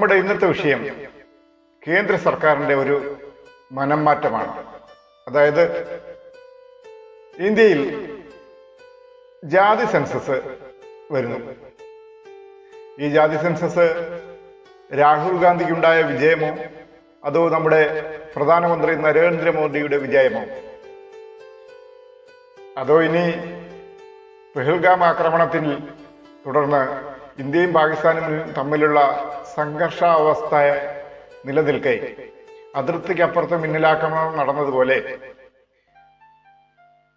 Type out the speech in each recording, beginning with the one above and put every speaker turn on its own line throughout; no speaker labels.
നമ്മുടെ ഇന്നത്തെ വിഷയം കേന്ദ്ര സർക്കാരിന്റെ ഒരു മനം മാറ്റമാണ് അതായത് ഇന്ത്യയിൽ ജാതി സെൻസസ് വരുന്നു. ഈ ജാതി സെൻസസ് രാഹുൽ ഗാന്ധിക്കുണ്ടായ വിജയമോ അതോ നമ്മുടെ പ്രധാനമന്ത്രി നരേന്ദ്രമോദിയുടെ വിജയമോ? അതോ ഇനി പെഹൽഗാം ആക്രമണത്തിൽ തുടർന്ന് ഇന്ത്യയും പാകിസ്ഥാനും തമ്മിലുള്ള സംഘർഷാവസ്ഥ നിലനിൽക്കെ. അതിർത്തിക്കപ്പുറത്ത് മിന്നലാക്രമണം നടന്നതുപോലെ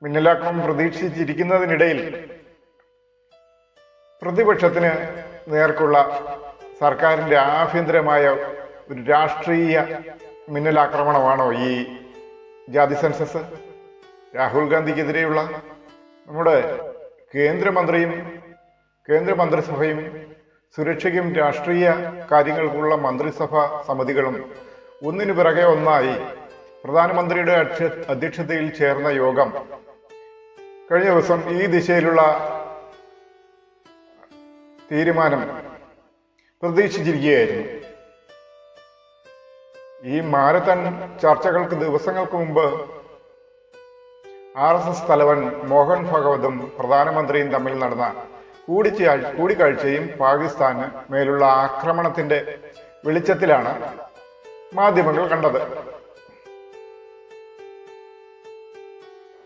മിന്നലാക്രമണം പ്രതീക്ഷിച്ചിരിക്കുന്നതിനിടയിൽ പ്രതിപക്ഷത്തിന് നേർക്കുള്ള സർക്കാരിന്റെ ആഭ്യന്തരമായ ഒരു രാഷ്ട്രീയ മിന്നലാക്രമണമാണോ ഈ ജാതി സെൻസസ്? രാഹുൽ ഗാന്ധിക്കെതിരെയുള്ള നമ്മുടെ കേന്ദ്രമന്ത്രിയും കേന്ദ്രമന്ത്രിസഭയും സുരക്ഷയ്ക്കും രാഷ്ട്രീയ കാര്യങ്ങൾക്കുള്ള മന്ത്രിസഭാ സമിതികളും ഒന്നിനു പിറകെ ഒന്നായി പ്രധാനമന്ത്രിയുടെ അധ്യക്ഷതയിൽ ചേർന്ന യോഗം. കഴിഞ്ഞ ദിവസം ഈ ദിശയിലുള്ള തീരുമാനം പ്രതീക്ഷിച്ചിരിക്കുകയായിരുന്നു. ഈ മാരത്തൺ ചർച്ചകൾക്ക് ദിവസങ്ങൾക്ക് മുമ്പ് ആർ എസ് എസ് തലവൻ മോഹൻ ഭഗവതും പ്രധാനമന്ത്രിയും തമ്മിൽ നടന്ന കൂടിക്കാഴ്ച കൂടിക്കാഴ്ചയും പാകിസ്ഥാന് മേലുള്ള ആക്രമണത്തിന്റെ വെളിച്ചത്തിലാണ് മാധ്യമങ്ങൾ കണ്ടത്.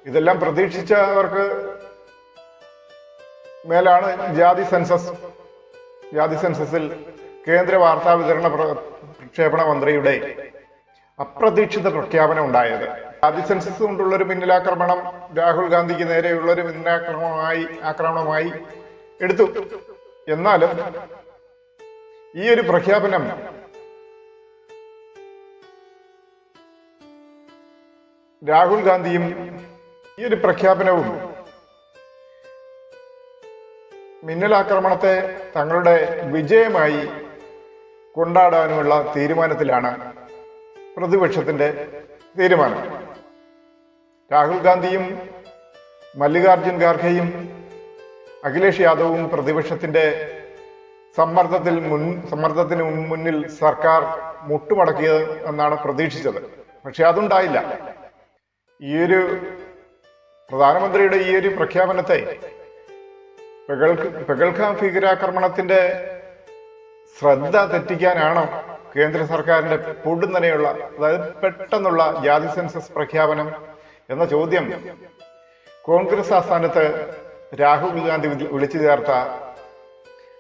ഇതെല്ലാം പ്രതീക്ഷിച്ചവർക്ക് മേലാണ് ജാതി സെൻസസ്. ജാതി സെൻസസിൽ കേന്ദ്ര വാർത്താ വിതരണ പ്രക്ഷേപണ മന്ത്രിയുടെ അപ്രതീക്ഷിത പ്രഖ്യാപനം ഉണ്ടായത്. ജാതി സെൻസസ് കൊണ്ടുള്ളൊരു മിന്നലാക്രമണം രാഹുൽ ഗാന്ധിക്ക് നേരെയുള്ളൊരു മിന്നലാക്രമണമായി ആക്രമണമായി എടുത്തു. എന്നാലും ഈ ഒരു പ്രഖ്യാപനം രാഹുൽ ഗാന്ധിയും ഈ ഒരു പ്രഖ്യാപനവും മിന്നലാക്രമണത്തെ തങ്ങളുടെ വിജയമായി കൊണ്ടാടാനുമുള്ള തീരുമാനത്തിലാണ് പ്രതിപക്ഷത്തിന്റെ തീരുമാനം. രാഹുൽ ഗാന്ധിയും മല്ലികാർജുൻ ഖാർഗെയും അഖിലേഷ് യാദവും പ്രതിപക്ഷത്തിന്റെ സമ്മർദ്ദത്തിൽ മുൻ സമ്മർദ്ദത്തിന് മുന്നിൽ സർക്കാർ മുട്ടുമടക്കിയത് എന്നാണ് പ്രതീക്ഷിച്ചത്. പക്ഷെ അതുണ്ടായില്ല. ഈ ഒരു പ്രധാനമന്ത്രിയുടെ ഈ ഒരു പ്രഖ്യാപനത്തെ പെഗൽഖ- ഭീകരാക്രമണത്തിന്റെ ശ്രദ്ധ തെറ്റിക്കാനാണോ കേന്ദ്ര സർക്കാരിന്റെ പൊടുന്നനെയുള്ള അതായത് പെട്ടെന്നുള്ള ജാതി സെൻസസ് പ്രഖ്യാപനം എന്ന ചോദ്യം കോൺഗ്രസ് ആസ്ഥാനത്ത് രാഹുൽ ഗാന്ധി വിളി- വിളിച്ചു ചേർത്ത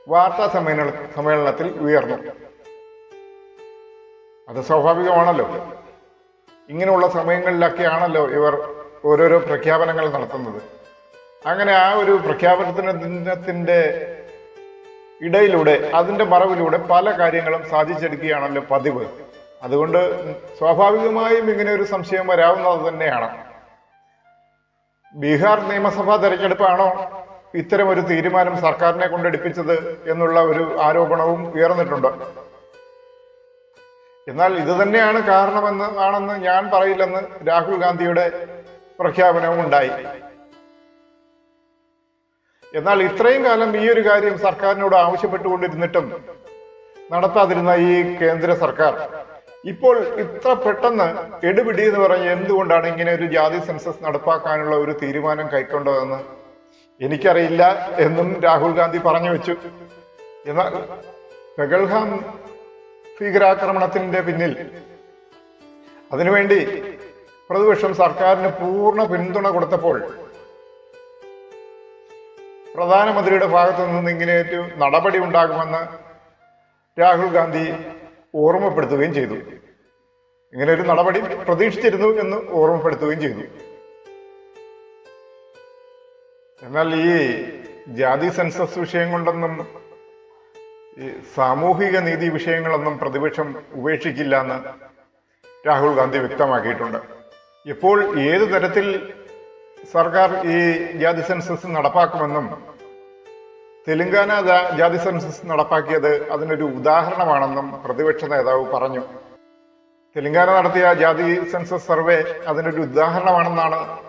വാർത്താ സമ്മേളന സമ്മേളനത്തിൽ ഉയർന്നു. അത് സ്വാഭാവികമാണല്ലോ. ഇങ്ങനെയുള്ള സമയങ്ങളിലൊക്കെയാണല്ലോ ഇവർ ഓരോരോ പ്രഖ്യാപനങ്ങൾ നടത്തുന്നത്. അങ്ങനെ ആ ഒരു പ്രഖ്യാപനത്തിന്റെ ഇടയിലൂടെ അതിന്റെ മറവിലൂടെ പല കാര്യങ്ങളും സാധിച്ചെടുക്കുകയാണല്ലോ പതിവ്. അതുകൊണ്ട് സ്വാഭാവികമായും ഇങ്ങനെ ഒരു സംശയം വരാവുന്നത് തന്നെയാണ്. ബീഹാർ നിയമസഭാ തെരഞ്ഞെടുപ്പാണോ ഇത്തരം ഒരു തീരുമാനം സർക്കാരിനെ കൊണ്ടെടുപ്പിച്ചത് എന്നുള്ള ഒരു ആരോപണവും ഉയർന്നിട്ടുണ്ട്. എന്നാൽ ഇത് തന്നെയാണ് കാരണമെന്ന് ആണെന്ന് ഞാൻ പറയില്ലെന്ന് രാഹുൽ ഗാന്ധിയുടെ പ്രഖ്യാപനവും ഉണ്ടായി. എന്നാൽ ഇത്രയും കാലം ഈ ഒരു കാര്യം സർക്കാരിനോട് ആവശ്യപ്പെട്ടുകൊണ്ടിരുന്നിട്ടും നടത്താതിരുന്ന ഈ കേന്ദ്ര സർക്കാർ ഇപ്പോൾ ഇത്ര പെട്ടെന്ന് എടുപിടി എന്ന് പറഞ്ഞ് എന്തുകൊണ്ടാണ് ഇങ്ങനെ ഒരു ജാതി സെൻസസ് നടപ്പാക്കാനുള്ള ഒരു തീരുമാനം കൈക്കൊണ്ടതെന്ന് എനിക്കറിയില്ല എന്നും രാഹുൽ ഗാന്ധി പറഞ്ഞു വെച്ചു. എന്നാൽ പെഗൽഹാം ഭീകരാക്രമണത്തിന്റെ പിന്നിൽ അതിനുവേണ്ടി പ്രതിപക്ഷം സർക്കാരിന് പൂർണ പിന്തുണ കൊടുത്തപ്പോൾ പ്രധാനമന്ത്രിയുടെ ഭാഗത്തു നിന്ന് ഇങ്ങനെ ഒരു നടപടി ഉണ്ടാകുമെന്ന് രാഹുൽ ഗാന്ധി ഓർമ്മപ്പെടുത്തുകയും ചെയ്തു. ഇങ്ങനെ ഒരു നടപടി പ്രതീക്ഷിച്ചിരുന്നു എന്ന് ഓർമ്മപ്പെടുത്തുകയും ചെയ്തു. എന്നാൽ ഈ ജാതി സെൻസസ് വിഷയം കൊണ്ടൊന്നും ഈ സാമൂഹിക നീതി വിഷയങ്ങളൊന്നും പ്രതിപക്ഷം ഉപേക്ഷിക്കില്ല എന്ന് രാഹുൽ ഗാന്ധി വ്യക്തമാക്കിയിട്ടുണ്ട്. ഇപ്പോൾ ഏത് തരത്തിൽ സർക്കാർ ഈ ജാതി സെൻസസ് നടപ്പാക്കുമെന്നും തെലങ്കാന ജാതി സെൻസസ് നടപ്പാക്കിയത് അതിനൊരു ഉദാഹരണമാണെന്നും പ്രതിപക്ഷ നേതാവ് പറഞ്ഞു. തെലങ്കാന നടത്തിയ ജാതി സെൻസസ് സർവേ അതിനൊരു ഉദാഹരണമാണെന്നാണ്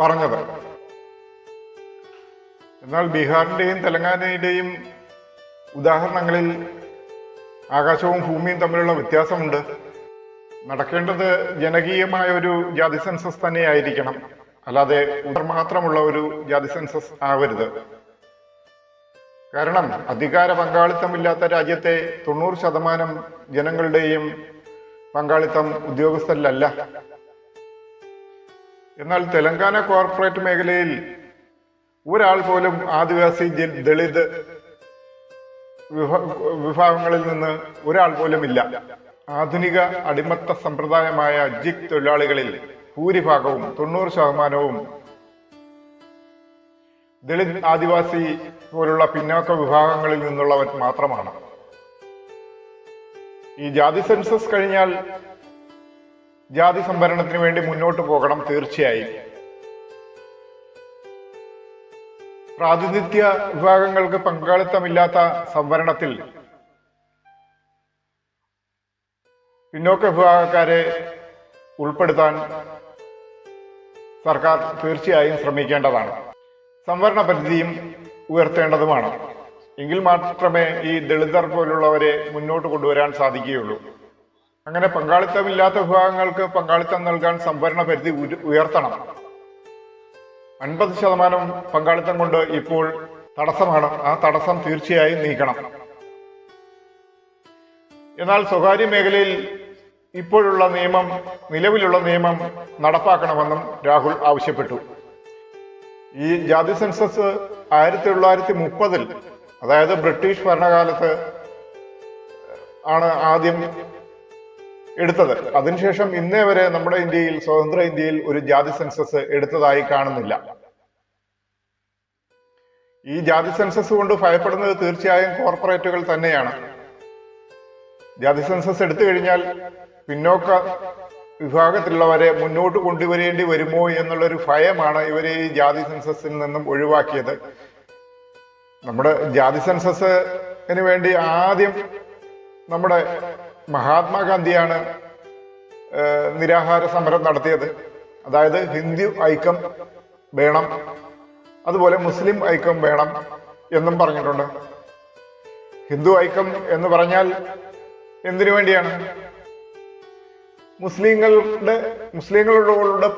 പറഞ്ഞത്. എന്നാൽ ബീഹാറിന്റെയും തെലങ്കാനയുടെയും ഉദാഹരണങ്ങളിൽ ആകാശവും ഭൂമിയും തമ്മിലുള്ള വ്യത്യാസമുണ്ട്. നടക്കേണ്ടത് ജനകീയമായ ഒരു ജാതി സെൻസസ് തന്നെയായിരിക്കണം. അല്ലാതെ മാത്രമുള്ള ഒരു ജാതി സെൻസസ് ആവരുത്. കാരണം അധികാര പങ്കാളിത്തമില്ലാത്ത രാജ്യത്തെ തൊണ്ണൂറ് ശതമാനം ജനങ്ങളുടെയും പങ്കാളിത്തം ഉദ്യോഗസ്ഥരിലല്ല. എന്നാൽ തെലങ്കാന കോർപ്പറേറ്റ് മേഖലയിൽ ഒരാൾ പോലും ആദിവാസി ദളിത് വിഭ- വിഭാഗങ്ങളിൽ നിന്ന് ഒരാൾ പോലും ഇല്ല ആധുനിക അടിമത്ത സമ്പ്രദായമായ ജിക് തൊഴിലാളികളിൽ ഭൂരിഭാഗവും തൊണ്ണൂറ് ശതമാനവും ദളിത് ആദിവാസി പോലുള്ള പിന്നോക്ക വിഭാഗങ്ങളിൽ നിന്നുള്ളവർ മാത്രമാണ്. ഈ ജാതി സെൻസസ് കഴിഞ്ഞാൽ ജാതി സംവരണത്തിന് വേണ്ടി മുന്നോട്ട് പോകണം തീർച്ചയായും. പ്രാതിനിധ്യ വിഭാഗങ്ങൾക്ക് പങ്കാളിത്തമില്ലാത്ത സംവരണത്തിൽ പിന്നോക്ക വിഭാഗക്കാരെ ഉൾപ്പെടുത്താൻ സർക്കാർ തീർച്ചയായും ശ്രമിക്കേണ്ടതാണ്. സംവരണ പരിധിയും ഉയർത്തേണ്ടതുമാണ്. എങ്കിൽ മാത്രമേ ഈ ദളിതർ പോലുള്ളവരെ മുന്നോട്ട് കൊണ്ടുവരാൻ സാധിക്കുകയുള്ളൂ. അങ്ങനെ പങ്കാളിത്തമില്ലാത്ത വിഭാഗങ്ങൾക്ക് പങ്കാളിത്തം നൽകാൻ സംവരണ പരിധി ഉയർത്തണം. അൻപത് ശതമാനം പങ്കാളിത്തം കൊണ്ട് ഇപ്പോൾ തടസ്സമാണ് ആ തടസ്സം തീർച്ചയായും നീക്കണം. എന്നാൽ സ്വകാര്യ മേഖലയിൽ ഇപ്പോഴുള്ള നിയമം നിലവിലുള്ള നിയമം നടപ്പാക്കണമെന്നും രാഹുൽ ആവശ്യപ്പെട്ടു. ഈ ജാതി സെൻസസ് ആയിരത്തി തൊള്ളായിരത്തി മുപ്പതിൽ അതായത് ബ്രിട്ടീഷ് ഭരണകാലത്ത് ആണ് ആദ്യം എടുത്തത്. അതിനുശേഷം ഇന്നേ വരെ നമ്മുടെ ഇന്ത്യയിൽ സ്വതന്ത്ര ഇന്ത്യയിൽ ഒരു ജാതി സെൻസസ് എടുത്തതായി കാണുന്നില്ല. ഈ ജാതി സെൻസസ് കൊണ്ട് ഭയപ്പെടുന്നത് തീർച്ചയായും കോർപ്പറേറ്റുകൾ തന്നെയാണ്. ജാതി സെൻസസ് എടുത്തു കഴിഞ്ഞാൽ പിന്നോക്ക വിഭാഗത്തിലുള്ളവരെ മുന്നോട്ട് കൊണ്ടുവരേണ്ടി വരുമോ എന്നുള്ളൊരു ഭയമാണ് ഇവരെ ഈ ജാതി സെൻസസിൽ നിന്നും ഒഴിവാക്കിയത്. നമ്മുടെ ജാതി സെൻസസിന് വേണ്ടി ആദ്യം നമ്മുടെ മഹാത്മാഗാന്ധിയാണ് നിരാഹാര സമരം നടത്തിയത്. അതായത് ഹിന്ദു ഐക്യം വേണം അതുപോലെ മുസ്ലിം ഐക്യം വേണം എന്നും പറഞ്ഞിട്ടുണ്ട്. ഹിന്ദു ഐക്യം എന്ന് പറഞ്ഞാൽ എന്തിനു വേണ്ടിയാണ്? മുസ്ലിങ്ങളുടെ മുസ്ലിങ്ങളുടെ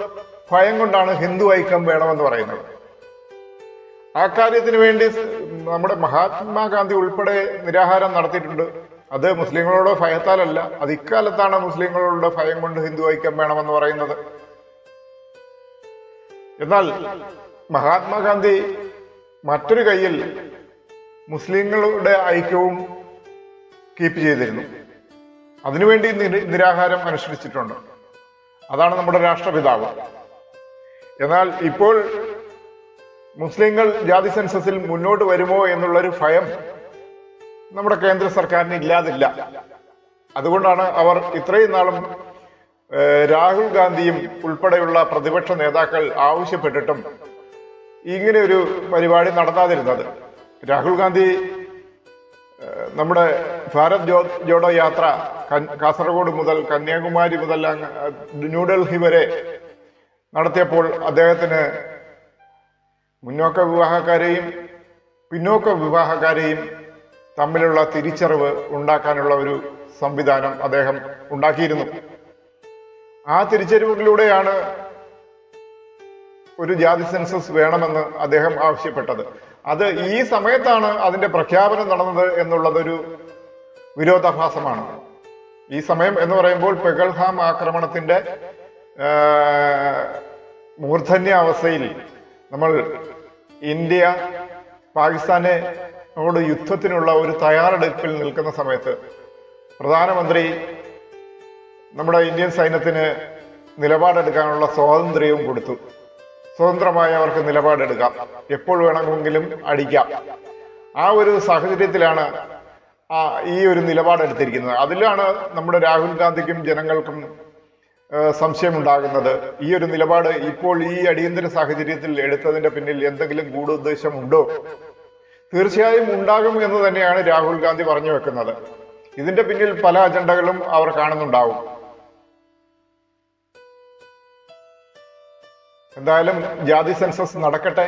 ഭയം കൊണ്ടാണ് ഹിന്ദു ഐക്യം വേണമെന്ന് പറയുന്നത്. ആ കാര്യത്തിന് വേണ്ടി നമ്മുടെ മഹാത്മാഗാന്ധി ഉൾപ്പെടെ നിരാഹാരം നടത്തിയിട്ടുണ്ട്. അത് മുസ്ലിങ്ങളോട് ഭയത്താലല്ല. അത് ഇക്കാലത്താണ് മുസ്ലിങ്ങളുടെ ഭയം കൊണ്ട് ഹിന്ദു ഐക്യം വേണമെന്ന് പറയുന്നത്. എന്നാൽ മഹാത്മാഗാന്ധി മറ്റൊരു കയ്യിൽ മുസ്ലിങ്ങളുടെ ഐക്യവും കീപ്പ് ചെയ്തിരുന്നു. അതിനുവേണ്ടി നിര- നിരാഹാരം അനുഷ്ഠിച്ചിട്ടുണ്ട്. അതാണ് നമ്മുടെ രാഷ്ട്രപിതാവ്. എന്നാൽ ഇപ്പോൾ മുസ്ലിങ്ങൾ ജാതി സെൻസസിൽ മുന്നോട്ട് വരുമോ എന്നുള്ളൊരു ഭയം നമ്മുടെ കേന്ദ്ര സർക്കാരിന് ഇല്ലാതില്ല. അതുകൊണ്ടാണ് അവർ ഇത്രയും നാളും രാഹുൽ ഗാന്ധിയും ഉൾപ്പെടെയുള്ള പ്രതിപക്ഷ നേതാക്കൾ ആവശ്യപ്പെട്ടിട്ടും ഇങ്ങനെ ഒരു പരിപാടി നടത്താതിരുന്നത്. രാഹുൽ ഗാന്ധി നമ്മുടെ ഭാരത് ജോഡോ യാത്ര കാസർഗോഡ് മുതൽ കന്യാകുമാരി മുതൽ ന്യൂഡൽഹി വരെ നടത്തിയപ്പോൾ അദ്ദേഹത്തിന് മുന്നോക്ക വിവാഹക്കാരെയും പിന്നോക്ക വിവാഹക്കാരെയും തമ്മിലുള്ള തിരിച്ചറിവ് ഉണ്ടാക്കാനുള്ള ഒരു സംവിധാനം അദ്ദേഹം ഉണ്ടാക്കിയിരുന്നു. ആ തിരിച്ചറിവുകളിലൂടെയാണ് ഒരു ജാതി സെൻസസ് വേണമെന്ന് അദ്ദേഹം ആവശ്യപ്പെട്ടത്. അത് ഈ സമയത്താണ് അതിന്റെ പ്രഖ്യാപനം നടന്നത് എന്നുള്ളതൊരു വിരോധാഭാസമാണ്. ഈ സമയം എന്ന് പറയുമ്പോൾ പെഗൽഹാം ആക്രമണത്തിന്റെ മൂർധന്യ മൂർധന്യാവസ്ഥയിൽ നമ്മൾ ഇന്ത്യ പാകിസ്ഥാനെ പാകിസ്ഥാനോട് യുദ്ധത്തിനുള്ള ഒരു തയ്യാറെടുപ്പിൽ നിൽക്കുന്ന സമയത്ത് പ്രധാനമന്ത്രി നമ്മുടെ ഇന്ത്യൻ സൈന്യത്തിന് നിലപാടെടുക്കാനുള്ള സ്വാതന്ത്ര്യവും കൊടുത്തു. സ്വതന്ത്രമായി അവർക്ക് നിലപാടെടുക്കാം. എപ്പോൾ വേണമെങ്കിലും അടിക്കാം. ആ ഒരു സാഹചര്യത്തിലാണ് ആ ഈ ഒരു നിലപാടെടുത്തിരിക്കുന്നത്. അതിലാണ് നമ്മുടെ രാഹുൽ ഗാന്ധിക്കും ജനങ്ങൾക്കും സംശയമുണ്ടാകുന്നത്. ഈ ഒരു നിലപാട് ഇപ്പോൾ ഈ അടിയന്തര സാഹചര്യത്തിൽ എടുത്തതിന്റെ പിന്നിൽ എന്തെങ്കിലും ഗൂഢോദ്ദേശമുണ്ടോ? തീർച്ചയായും ഉണ്ടാകും എന്ന് തന്നെയാണ് രാഹുൽ ഗാന്ധി പറഞ്ഞു വെക്കുന്നത്. ഇതിന്റെ പിന്നിൽ പല അജണ്ടകളും അവർ കാണുന്നുണ്ടാവും. എന്തായാലും ജാതി സെൻസസ് നടക്കട്ടെ.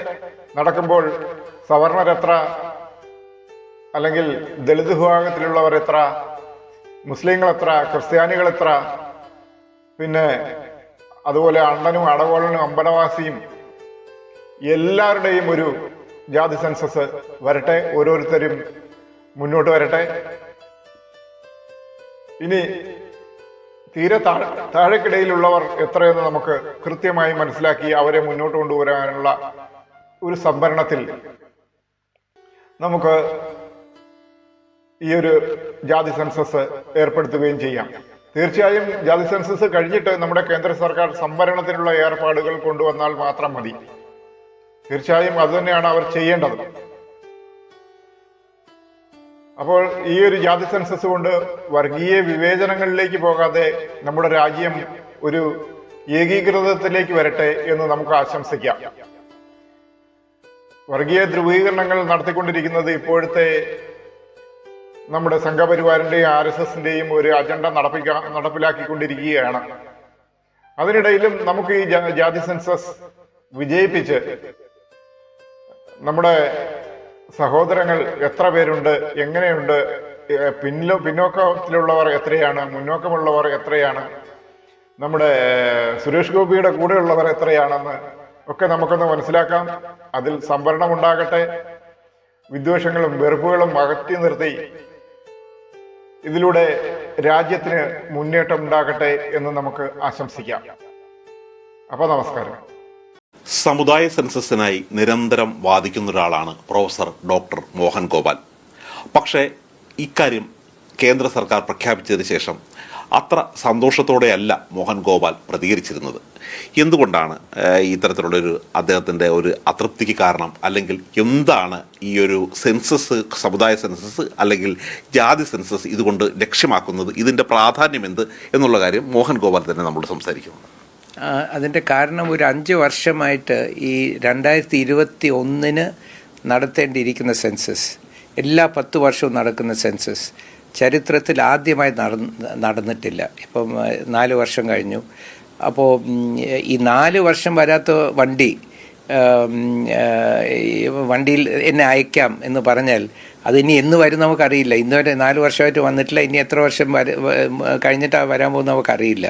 നടക്കുമ്പോൾ സവർണരെത്ര അല്ലെങ്കിൽ ദളിത് വിഭാഗത്തിലുള്ളവർ എത്ര മുസ്ലിങ്ങൾ എത്ര ക്രിസ്ത്യാനികൾ എത്ര പിന്നെ അതുപോലെ അണ്ണനും അടവോളനും അമ്പലവാസിയും എല്ലാവരുടെയും ഒരു ജാതി സെൻസസ് വരട്ടെ ഓരോരുത്തരും മുന്നോട്ട് വരട്ടെ. ഇനി തീരെ താഴെ താഴെക്കിടയിലുള്ളവർ എത്രയെന്ന് നമുക്ക് കൃത്യമായി മനസ്സിലാക്കി അവരെ മുന്നോട്ട് കൊണ്ടുവരാനുള്ള ഒരു സംഭരണത്തിൽ നമുക്ക് ഈ ഒരു ജാതി സെൻസസ് ഏർപ്പെടുത്തുകയും ചെയ്യാം. തീർച്ചയായും ജാതി സെൻസസ് കഴിഞ്ഞിട്ട് നമ്മുടെ കേന്ദ്ര സർക്കാർ സംവരണത്തിനുള്ള ഏർപ്പാടുകൾ കൊണ്ടുവന്നാൽ മാത്രം മതി. തീർച്ചയായും അതുതന്നെയാണ് അവർ ചെയ്യേണ്ടത്. അപ്പോൾ ഈ ഒരു ജാതി സെൻസസ് കൊണ്ട് വർഗീയ വിവേചനങ്ങളിലേക്ക് പോകാതെ നമ്മുടെ രാജ്യം ഒരു ഏകീകൃതത്തിലേക്ക് വരട്ടെ എന്ന് നമുക്ക് ആശംസിക്കാം. വർഗീയ ധ്രുവീകരണങ്ങൾ നടത്തിക്കൊണ്ടിരിക്കുന്നത് ഇപ്പോഴത്തെ നമ്മുടെ സംഘപരിവാറിന്റെയും ആർ എസ് എസിന്റെയും ഒരു അജണ്ട നടപ്പിക്കാ നടപ്പിലാക്കിക്കൊണ്ടിരിക്കുകയാണ്. അതിനിടയിലും നമുക്ക് ഈ ജാതി സെൻസസ് വിജയിപ്പിച്ച് നമ്മുടെ സഹോദരങ്ങൾ എത്ര പേരുണ്ട്? എങ്ങനെയുണ്ട്? പിന്നിലോ പിന്നോക്കത്തിലുള്ളവർ എത്രയാണ്? മുന്നോക്കമുള്ളവർ എത്രയാണ്? നമ്മുടെ സുരേഷ് ഗോപിയുടെ കൂടെയുള്ളവർ എത്രയാണെന്ന് ഒക്കെ നമുക്കൊന്ന് മനസ്സിലാക്കാം. അതിൽ സംവരണം ഉണ്ടാകട്ടെ വിദ്വേഷങ്ങളും വെറുപ്പുകളും അകറ്റി നിർത്തി. ഇതിലൂടെ രാജ്യത്തിന് മുന്നേറ്റം ഉണ്ടാകട്ടെ എന്ന് നമുക്ക് ആശംസിക്കാം. അപ്പൊ നമസ്കാരം.
സമുദായ സെൻസസിനായി നിരന്തരം വാദിക്കുന്ന ഒരാളാണ് പ്രൊഫസർ ഡോക്ടർ മോഹൻ ഗോപാൽ. പക്ഷേ ഇക്കാര്യം കേന്ദ്ര സർക്കാർ പ്രഖ്യാപിച്ചതിന് ശേഷം അത്ര സന്തോഷത്തോടെയല്ല മോഹൻ ഗോപാൽ പ്രതികരിച്ചിരുന്നത്. എന്തുകൊണ്ടാണ് ഇത്തരത്തിലുള്ളൊരു അദ്ദേഹത്തിന്റെ ഒരു അതൃപ്തിക്ക് കാരണം? അല്ലെങ്കിൽ എന്താണ് ഈ ഒരു സെൻസസ് സമുദായ സെൻസസ് അല്ലെങ്കിൽ ജാതി സെൻസസ് ഇതുകൊണ്ട് ലക്ഷ്യമാക്കുന്നത്? ഇതിന്റെ പ്രാധാന്യം എന്ത്? എന്നുള്ള കാര്യം മോഹൻ ഗോപാൽ തന്നെ നമ്മൾ സംസാരിക്കുന്നു
ആ, അതിന്റെ കാരണം ഒരു അഞ്ച് വർഷമായിട്ട് ഈ രണ്ടായിരത്തി ഇരുപത്തി ഒന്നിന് നടത്തേണ്ടിയിരിക്കുന്ന സെൻസസ് എല്ലാ പത്ത് വർഷവും നടക്കുന്ന സെൻസസ് ചരിത്രത്തിൽ ആദ്യമായി നടന്ന് നടന്നിട്ടില്ല. ഇപ്പം നാല് വർഷം കഴിഞ്ഞു. അപ്പോൾ ഈ നാല് വർഷം വരാത്ത വണ്ടി വണ്ടിയിൽ എന്നെ അയക്കാം എന്ന് പറഞ്ഞാൽ അത് ഇനി എന്ന് വരും നമുക്കറിയില്ല. ഇന്ന് വരെ നാല് വർഷമായിട്ട് വന്നിട്ടില്ല. ഇനി എത്ര വർഷം വര കഴിഞ്ഞിട്ടാണ് വരാൻ പോകുന്നത് നമുക്കറിയില്ല.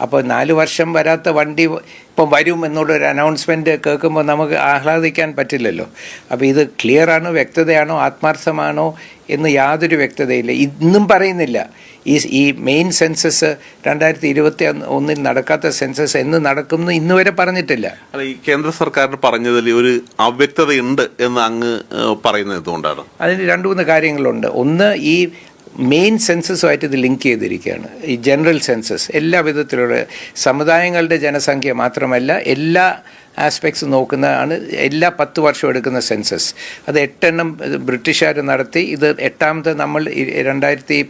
അപ്പോൾ നാല് വർഷം വരാത്ത വണ്ടി ഇപ്പം വരും എന്നുള്ളൊരു അനൗൺസ്മെന്റ് കേൾക്കുമ്പോൾ നമുക്ക് ആഹ്ലാദിക്കാൻ പറ്റില്ലല്ലോ. അപ്പോൾ ഇത് ക്ലിയറാണോ വ്യക്തതയാണോ ആത്മാർത്ഥമാണോ എന്ന് യാതൊരു വ്യക്തതയില്ല. ഇന്നും പറയുന്നില്ല. ഈ ഈ മെയിൻ സെൻസസ് രണ്ടായിരത്തി ഇരുപത്തി ഒന്നിൽ നടക്കാത്ത സെൻസസ് എന്ന് നടക്കുമെന്ന് ഇന്ന് വരെ പറഞ്ഞിട്ടില്ല.
അല്ല ഈ കേന്ദ്ര സർക്കാരിന് പറഞ്ഞതിൽ ഒരു അവ്യക്തതയുണ്ട് എന്ന് അങ്ങ് പറയുന്നത് എന്തുകൊണ്ടാണ്?
അതിന് രണ്ടു മൂന്ന് കാര്യങ്ങളുണ്ട്. ഒന്ന് ഈ മെയിൻ സെൻസസുമായിട്ട് ഇത് ലിങ്ക് ചെയ്തിരിക്കുകയാണ്. ഈ ജനറൽ സെൻസസ് എല്ലാ വിധത്തിലുള്ള സമുദായങ്ങളുടെ ജനസംഖ്യ മാത്രമല്ല എല്ലാ ആസ്പെക്ട്സ് നോക്കുന്നതാണ് എല്ലാ പത്ത് വർഷം എടുക്കുന്ന സെൻസസ് അത് എട്ടെണ്ണം ബ്രിട്ടീഷുകാർ നടത്തി ഇത് എട്ടാമത്തെ നമ്മൾ രണ്ടായിരത്തി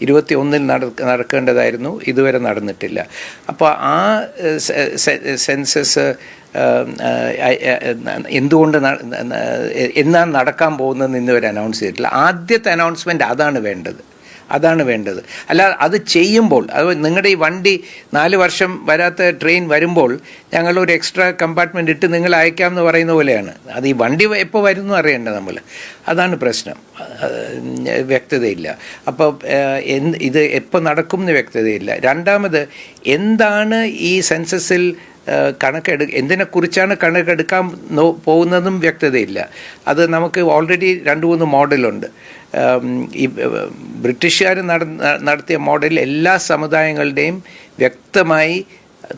ഇരുപത്തി ഒന്നിൽ നട- നടക്കേണ്ടതായിരുന്നു ഇതുവരെ നടന്നിട്ടില്ല. അപ്പോൾ ആ സെൻസസ് എന്തുകൊണ്ട് എന്നാണ് നടക്കാൻ പോകുന്നതെന്ന് ഇന്ന് വരെ അനൗൺസ് ചെയ്തിട്ടില്ല. ആദ്യത്തെ അനൗൺസ്മെന്റ് അതാണ് വേണ്ടത്. അതാണ് വേണ്ടത്. അല്ല അത് ചെയ്യുമ്പോൾ അത് നിങ്ങളുടെ ഈ വണ്ടി നാല് വർഷം വരാത്ത ട്രെയിൻ വരുമ്പോൾ ഞങ്ങൾ ഒരു എക്സ്ട്രാ കമ്പാർട്ട്മെന്റ് ഇട്ട് നിങ്ങൾ അയക്കാം എന്ന് പറയുന്ന പോലെയാണ്. അത് ഈ വണ്ടി എപ്പോൾ വരുന്നു അറിയേണ്ട നമ്മൾ അതാണ് പ്രശ്നം. വ്യക്തതയില്ല. അപ്പോൾ ഇത് എപ്പോൾ നടക്കും എന്ന് വ്യക്തതയില്ല. രണ്ടാമത് എന്താണ് ഈ സെൻസസിൽ കണക്കെടു എന്തിനെക്കുറിച്ചാണ് കണക്കെടുക്കാൻ പോകുന്നതും വ്യക്തതയില്ല. അത് നമുക്ക് ഓൾറെഡി രണ്ട് മൂന്ന് മോഡലുണ്ട്. ഈ ബ്രിട്ടീഷുകാർ നട- നടത്തിയ മോഡൽ എല്ലാ സമുദായങ്ങളുടെയും വ്യക്തമായി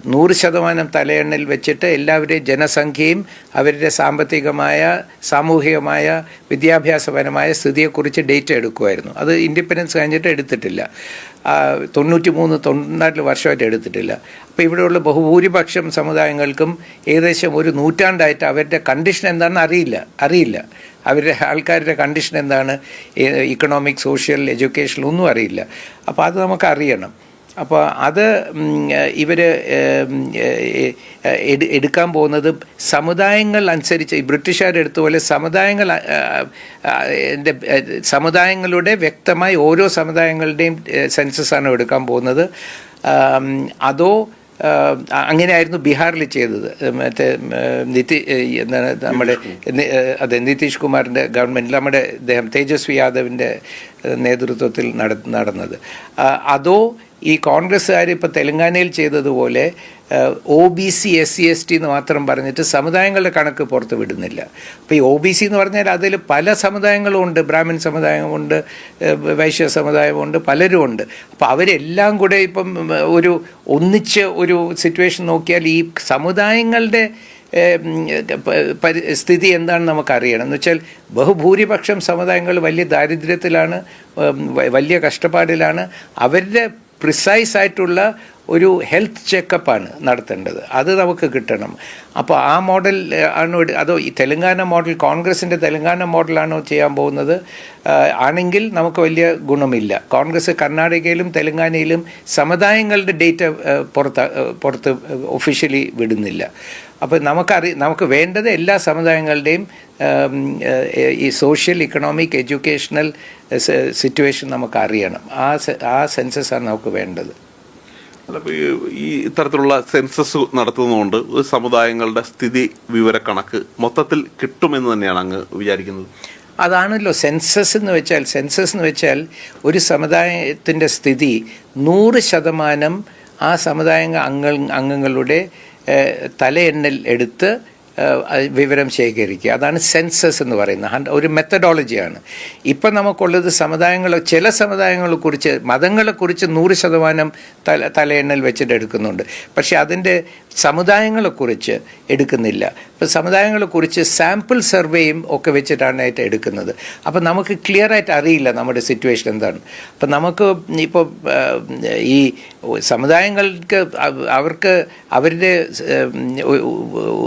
നൂറ് ശതമാനം തലയെണ്ണിൽ വെച്ചിട്ട് എല്ലാവരുടെയും ജനസംഖ്യയും അവരുടെ സാമ്പത്തികമായ സാമൂഹികമായ വിദ്യാഭ്യാസപരമായ സ്ഥിതിയെക്കുറിച്ച് ഡേറ്റ എടുക്കുമായിരുന്നു. അത് ഇൻഡിപെൻഡൻസ് കഴിഞ്ഞിട്ട് എടുത്തിട്ടില്ല. തൊണ്ണൂറ്റി മൂന്ന് തൊണ്ണൂറ്റിനാല് വർഷമായിട്ട് എടുത്തിട്ടില്ല. അപ്പോൾ ഇവിടെയുള്ള ബഹുഭൂരിപക്ഷം സമുദായങ്ങൾക്കും ഏകദേശം ഒരു നൂറ്റാണ്ടായിട്ട് അവരുടെ കണ്ടീഷൻ എന്താണെന്ന് അറിയില്ല. അറിയില്ല. അവരുടെ ആൾക്കാരുടെ കണ്ടീഷൻ എന്താണ്? ഇക്കണോമിക് സോഷ്യൽ എഡ്യൂക്കേഷൻ ഒന്നും അറിയില്ല. അപ്പോൾ അത് നമുക്ക് അറിയണം. അപ്പോൾ അത് ഇവർ എടുക്കാൻ പോകുന്നത് സമുദായങ്ങൾ അനുസരിച്ച് ഈ ബ്രിട്ടീഷുകാർ എടുത്ത പോലെ സമുദായങ്ങൾ ഏ, സമുദായങ്ങളുടെ വ്യക്തമായി ഓരോ സമുദായങ്ങളുടെയും സെൻസസ് ആണ് എടുക്കാൻ പോകുന്നത്. അതോ അങ്ങനെയായിരുന്നു ബീഹാറിൽ ചെയ്തത്. മറ്റേ നിതി എന്താണ് നമ്മുടെ അതെ നിതീഷ് കുമാറിന്റെ ഗവൺമെന്റിൽ നമ്മുടെ അദ്ദേഹം തേജസ്വി യാദവിന്റെ നേതൃത്വത്തിൽ നട നടന്നത്. അതോ ഈ കോൺഗ്രസ്സുകാർ ഇപ്പോൾ തെലങ്കാനയിൽ ചെയ്തതുപോലെ O B C S C S T എന്ന് മാത്രം പറഞ്ഞിട്ട് സമുദായങ്ങളുടെ കണക്ക് പുറത്ത് വിടുന്നില്ല. അപ്പോൾ ഈ ഒ ബി സി എന്ന് പറഞ്ഞാൽ അതിൽ പല സമുദായങ്ങളും ഉണ്ട്. ബ്രാഹ്മിൺ സമുദായമുണ്ട് വൈശ്യ സമുദായമുണ്ട് പലരും ഉണ്ട്. അപ്പോൾ അവരെല്ലാം കൂടെ ഇപ്പം ഒരു ഒന്നിച്ച് ഒരു സിറ്റുവേഷൻ നോക്കിയാൽ ഈ സമുദായങ്ങളുടെ സ്ഥിതി എന്താണെന്ന് നമുക്കറിയണം. എന്ന് വെച്ചാൽ ബഹുഭൂരിപക്ഷം സമുദായങ്ങൾ വലിയ ദാരിദ്ര്യത്തിലാണ് വലിയ കഷ്ടപ്പാടിലാണ്. അവരുടെ പ്രിസൈസ് ആയിട്ടുള്ള ഒരു ഹെൽത്ത് ചെക്കപ്പാണ് നടത്തേണ്ടത്. അത് നമുക്ക് കിട്ടണം. അപ്പോൾ ആ മോഡൽ ആണ് അതോ ഈ തെലങ്കാന മോഡൽ കോൺഗ്രസിന്റെ തെലങ്കാന മോഡലാണോ ചെയ്യാൻ പോകുന്നത്? ആണെങ്കിൽ നമുക്ക് വലിയ ഗുണമില്ല. കോൺഗ്രസ് കർണാടകയിലും തെലങ്കാനയിലും സമുദായങ്ങളുടെ ഡേറ്റ പുറത്ത് പുറത്ത് ഒഫീഷ്യലി വിടുന്നില്ല. അപ്പോൾ നമുക്കറി നമുക്ക് വേണ്ടത് എല്ലാ സമുദായങ്ങളുടെയും ഈ സോഷ്യൽ ഇക്കണോമിക് എഡ്യൂക്കേഷണൽ സിറ്റുവേഷൻ നമുക്ക് അറിയണം ആ ആ സെൻസസാണ് നമുക്ക് വേണ്ടത്.
ഈ- ഇത്തരത്തിലുള്ള സെൻസസ് നടത്തുന്നതുകൊണ്ട് സമുദായങ്ങളുടെ സ്ഥിതി വിവര കണക്ക് മൊത്തത്തിൽ കിട്ടുമെന്ന് തന്നെയാണ് അങ്ങ് വിചാരിക്കുന്നത്.
അതാണല്ലോ സെൻസസ് എന്ന് വെച്ചാൽ സെൻസസ് എന്ന് വെച്ചാൽ ഒരു സമുദായത്തിന്റെ സ്ഥിതി നൂറ് ശതമാനം ആ സമുദായ അംഗ അംഗങ്ങളുടെ തലയെണ്ണൽ എടുത്ത് വിവരം ശേഖരിക്കുക. അതാണ് സെൻസസ് എന്ന് പറയുന്നത്. ഒരു മെത്തഡോളജിയാണ്. ഇപ്പം നമുക്കുള്ളത് സമുദായങ്ങൾ ചില സമുദായങ്ങളെ സമുദായങ്ങളെക്കുറിച്ച് മതങ്ങളെക്കുറിച്ച് നൂറ് ശതമാനം തല തലയെണ്ണൽ വെച്ചിട്ട് എടുക്കുന്നുണ്ട്. പക്ഷേ അതിന്റെ സമുദായങ്ങളെക്കുറിച്ച് എടുക്കുന്നില്ല. ഇപ്പം സമുദായങ്ങളെക്കുറിച്ച് സാമ്പിൾ സർവേയും ഒക്കെ വെച്ചിട്ടാണ് ആയിട്ട് എടുക്കുന്നത്. അപ്പം നമുക്ക് ക്ലിയർ ആയിട്ട് അറിയില്ല നമ്മുടെ സിറ്റുവേഷൻ എന്താണ്. അപ്പം നമുക്ക് ഇപ്പോൾ ഈ സമുദായങ്ങൾക്ക് അവർക്ക് അവരുടെ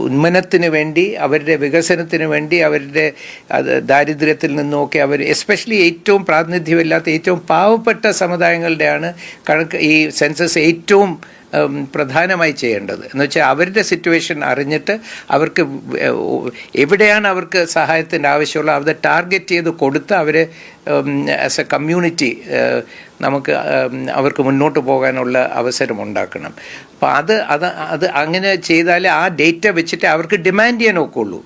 ഉന്മനത്തിന് വേണ്ടി അവരുടെ വികസനത്തിന് വേണ്ടി അവരുടെ ദാരിദ്ര്യത്തിൽ നിന്നൊക്കെ അവർ എസ്പെഷ്യലി ഏറ്റവും പ്രാതിനിധ്യമില്ലാത്ത ഏറ്റവും പാവപ്പെട്ട സമുദായങ്ങളുടെയാണ് കണക്ക് ഈ സെൻസസ് ഏറ്റവും പ്രധാനമായി ചെയ്യേണ്ടത്. എന്ന് വെച്ചാൽ അവരുടെ സിറ്റുവേഷൻ അറിഞ്ഞിട്ട് അവർക്ക് എവിടെയാണ് അവർക്ക് സഹായത്തിന്റെ ആവശ്യമുള്ള അവരെ ടാർഗറ്റ് ചെയ്ത് കൊടുത്ത് അവരെ ആസ് എ കമ്മ്യൂണിറ്റി നമുക്ക് അവർക്ക് മുന്നോട്ട് പോകാനുള്ള അവസരം ഉണ്ടാക്കണം. അപ്പോൾ അത് അത് അത് അങ്ങനെ ചെയ്താൽ ആ ഡേറ്റ വെച്ചിട്ട് അവർക്ക് ഡിമാൻഡ് ചെയ്യാൻ ഒക്കുള്ളൂ.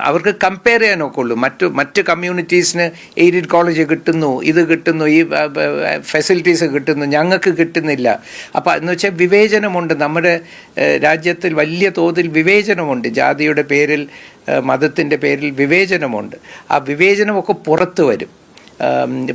അവർക്ക് കമ്പയർ ചെയ്യാൻ ഒക്കുള്ളൂ. മറ്റു മറ്റ് കമ്മ്യൂണിറ്റീസിന് എയ്ഡഡ് കോളേജ് കിട്ടുന്നു ഇത് കിട്ടുന്നു ഈ ഫെസിലിറ്റീസ് കിട്ടുന്നു ഞങ്ങൾക്ക് കിട്ടുന്നില്ല. അപ്പോൾ എന്ന് വെച്ചാൽ വിവേചനമുണ്ട്. നമ്മുടെ രാജ്യത്തിൽ വലിയ തോതിൽ വിവേചനമുണ്ട്. ജാതിയുടെ പേരിൽ മതത്തിന്റെ പേരിൽ വിവേചനമുണ്ട്. ആ വിവേചനമൊക്കെ പുറത്തു വരും.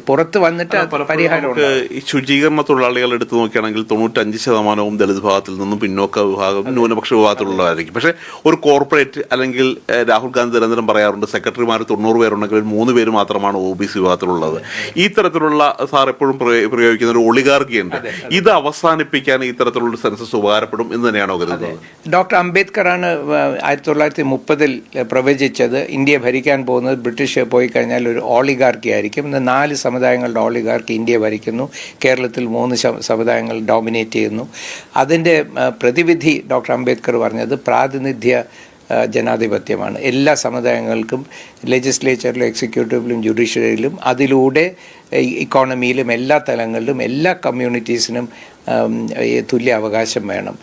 പുറത്ത് വന്നിട്ട് പരിഹാരം.
ഈ ശുചീകരണ തൊഴിലാളികൾ എടുത്തു നോക്കുകയാണെങ്കിൽ തൊണ്ണൂറ്റഞ്ച് ശതമാനവും ദളിത് വിഭാഗത്തിൽ നിന്നും പിന്നോക്ക വിഭാഗം ന്യൂനപക്ഷ വിഭാഗത്തിലുള്ളവരായിരിക്കും. പക്ഷേ ഒരു കോർപ്പറേറ്റ് അല്ലെങ്കിൽ രാഹുൽ ഗാന്ധി നിരന്തരം പറയാറുണ്ട് സെക്രട്ടറിമാർ തൊണ്ണൂറ് പേരുണ്ടെങ്കിൽ മൂന്ന് പേര് മാത്രമാണ് ഒ ബി സി വിഭാഗത്തിലുള്ളത്. ഈ തരത്തിലുള്ള സാർ എപ്പോഴും പ്രയോ- പ്രയോഗിക്കുന്ന ഒരു ഒളിഗാർക്കി ഉണ്ട് ഇത് അവസാനിപ്പിക്കാൻ ഈ തരത്തിലുള്ള സെൻസസ് ഉപകാരപ്പെടും എന്ന് തന്നെയാണോ കരുതുന്നത്?
ഡോക്ടർ അംബേദ്കറാണ് ആയിരത്തി തൊള്ളായിരത്തി മുപ്പതിൽ പ്രവചിച്ചത് ഇന്ത്യ ഭരിക്കാൻ പോകുന്നത് ബ്രിട്ടീഷ് പോയി കഴിഞ്ഞാൽ ഒരു ഓളിഗാർക്കി ആയിരിക്കും. ഇന്ന് നാല് സമുദായങ്ങളുടെ ഓളിഗാർക്കി ഇന്ത്യ ഭരിക്കുന്നു. കേരളത്തിൽ മൂന്ന് സമുദായങ്ങൾ ഡോമിനേറ്റ് ചെയ്യുന്നു. അതിന്റെ പ്രതിവിധി ഡോക്ടർ അംബേദ്കർ പറഞ്ഞത് പ്രാതിനിധ്യ ജനാധിപത്യമാണ്. എല്ലാ സമുദായങ്ങൾക്കും ലെജിസ്ലേച്ചറിലും എക്സിക്യൂട്ടീവിലും ജുഡീഷ്യറിയിലും അതിലൂടെ ഇക്കോണമിയിലും എല്ലാ തലങ്ങളിലും എല്ലാ കമ്മ്യൂണിറ്റീസിനും തുല്യ അവകാശം വേണം.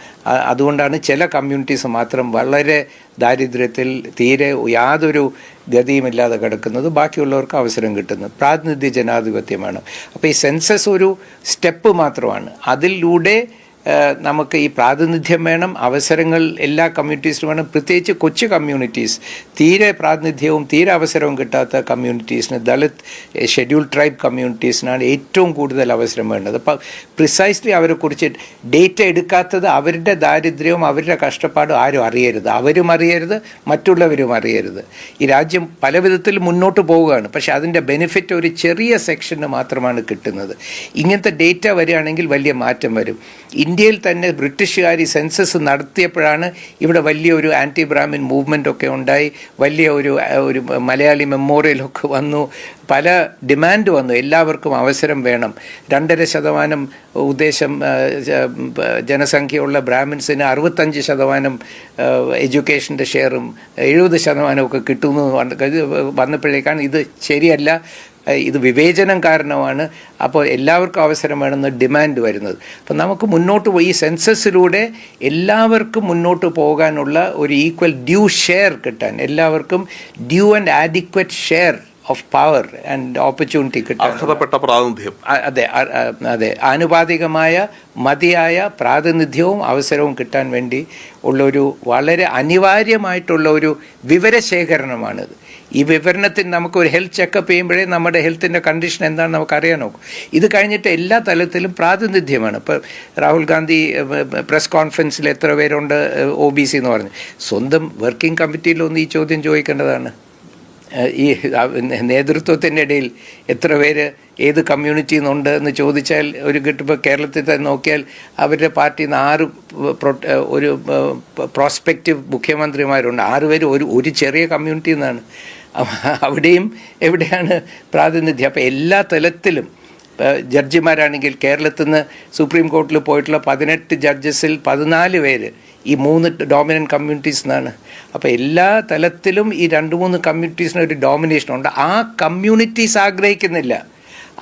അതുകൊണ്ടാണ് ചില കമ്മ്യൂണിറ്റീസ് മാത്രം വളരെ ദാരിദ്ര്യത്തിൽ തീരെ യാതൊരു ഗതിയുമില്ലാതെ കിടക്കുന്നത് ബാക്കിയുള്ളവർക്ക് അവസരം കിട്ടുന്നത്. പ്രാതിനിധ്യ ജനാധിപത്യമാണ്. അപ്പോൾ ഈ സെൻസസ് ഒരു സ്റ്റെപ്പ് മാത്രമാണ്. അതിലൂടെ നമുക്ക് ഈ പ്രാതിനിധ്യം വേണം അവസരങ്ങൾ എല്ലാ കമ്മ്യൂണിറ്റീസിനും വേണം. പ്രത്യേകിച്ച് കൊച്ചു കമ്മ്യൂണിറ്റീസ് തീരെ പ്രാതിനിധ്യവും തീരെ അവസരവും കിട്ടാത്ത കമ്മ്യൂണിറ്റീസിന് ദളിത് ഷെഡ്യൂൾ ട്രൈബ് കമ്മ്യൂണിറ്റീസിനാണ് ഏറ്റവും കൂടുതൽ അവസരം വേണ്ടത്. അപ്പം പ്രിസൈസ്ലി അവരെക്കുറിച്ച് ഡേറ്റ എടുക്കാത്തത് അവരുടെ ദാരിദ്ര്യവും അവരുടെ കഷ്ടപ്പാടും ആരും അറിയരുത്. അവരും അറിയരുത് മറ്റുള്ളവരും അറിയരുത്. ഈ രാജ്യം പല വിധത്തിൽ മുന്നോട്ട് പോവുകയാണ്. പക്ഷേ അതിന്റെ ബെനിഫിറ്റ് ഒരു ചെറിയ സെക്ഷന് മാത്രമാണ് കിട്ടുന്നത്. ഇങ്ങനത്തെ ഡേറ്റ വരികയാണെങ്കിൽ വലിയ മാറ്റം വരും. ഇന്ത്യയിൽ തന്നെ ബ്രിട്ടീഷുകാർ ഈ സെൻസസ് നടത്തിയപ്പോഴാണ് ഇവിടെ വലിയൊരു ആന്റി ബ്രാഹ്മിൻ മൂവ്മെന്റ് ഒക്കെ ഉണ്ടായി. വലിയ ഒരു ഒരു മലയാളി മെമ്മോറിയലൊക്കെ വന്നു. പല ഡിമാൻഡ് വന്നു. എല്ലാവർക്കും അവസരം വേണം. രണ്ടര ശതമാനം ഉദ്ദേശം ജനസംഖ്യയുള്ള ബ്രാഹ്മിൻസിന് അറുപത്തഞ്ച് ശതമാനം എഡ്യൂക്കേഷന്റെ ഷെയറും എഴുപത് ശതമാനമൊക്കെ കിട്ടുന്നു വന്ന- വന്നപ്പോഴേക്കാണ് ഇത് ശരിയല്ല. ഇത് വിവേചനം കാരണമാണ്. അപ്പോൾ എല്ലാവർക്കും അവസരം വേണമെന്ന് ഡിമാൻഡ് വരുന്നത്. അപ്പം നമുക്ക് മുന്നോട്ട് പോയി ഈ സെൻസസിലൂടെ എല്ലാവർക്കും മുന്നോട്ട് പോകാനുള്ള ഒരു ഈക്വൽ ഡ്യൂ ഷെയർ കിട്ടാൻ എല്ലാവർക്കും due and adequate share of power and opportunity കിട്ടാൻ.
അർഹതപ്പെട്ട പ്രാതിനിധ്യം.
അതെ അതെ. ആനുപാതികമായ മതിയായ പ്രാതിനിധ്യവും അവസരവും കിട്ടാൻ വേണ്ടി ഉള്ളൊരു വളരെ അനിവാര്യമായിട്ടുള്ള ഒരു വിവരശേഖരണമാണിത്. ഈ വിവരണത്തിന് നമുക്ക് ഒരു ഹെൽത്ത് ചെക്കപ്പ് ചെയ്യുമ്പോഴേ നമ്മുടെ ഹെൽത്തിന്റെ കണ്ടീഷൻ എന്താണെന്ന് നമുക്ക് അറിയാൻ നോക്കും. ഇത് കഴിഞ്ഞിട്ട് എല്ലാ തലത്തിലും പ്രാതിനിധ്യമാണ്. ഇപ്പോൾ രാഹുൽ ഗാന്ധി പ്രസ് കോൺഫറൻസിൽ എത്ര പേരുണ്ട് ഒ ബി സി എന്ന് പറഞ്ഞു. സ്വന്തം വർക്കിംഗ് കമ്മിറ്റിയിലൊന്നും ഈ ചോദ്യം ചോദിക്കേണ്ടതാണ്. ഈ നേതൃത്വത്തിന്റെ ഇടയിൽ എത്ര പേര് ഏത് കമ്മ്യൂണിറ്റിയിൽ നിന്നുണ്ട് എന്ന് ചോദിച്ചാൽ ഒരു കിട്ടിപ്പോൾ കേരളത്തിൽ തന്നെ നോക്കിയാൽ അവരുടെ പാർട്ടിയിൽ നിന്ന് ആറ് ഒരു പ്രോസ്പെക്റ്റീവ് മുഖ്യമന്ത്രിമാരുണ്ട്. ആറ് പേര് ഒരു ഒരു ചെറിയ കമ്മ്യൂണിറ്റിയിൽ നിന്നാണ്. അവിടെയും എവിടെയാണ് പ്രാതിനിധ്യം? അപ്പോൾ എല്ലാ തലത്തിലും ജഡ്ജിമാരാണെങ്കിൽ കേരളത്തിൽ നിന്ന് സുപ്രീം കോർട്ടിൽ പോയിട്ടുള്ള പതിനെട്ട് ജഡ്ജസിൽ പതിനാല് പേര് ഈ മൂന്ന് ഡോമിനന്റ് കമ്മ്യൂണിറ്റീസ് നിന്നാണ് അപ്പോൾ എല്ലാ തലത്തിലും ഈ രണ്ട് മൂന്ന് കമ്മ്യൂണിറ്റീസിന് ഒരു ഡോമിനേഷൻ ഉണ്ട്. ആ കമ്മ്യൂണിറ്റീസ് ആഗ്രഹിക്കുന്നില്ല.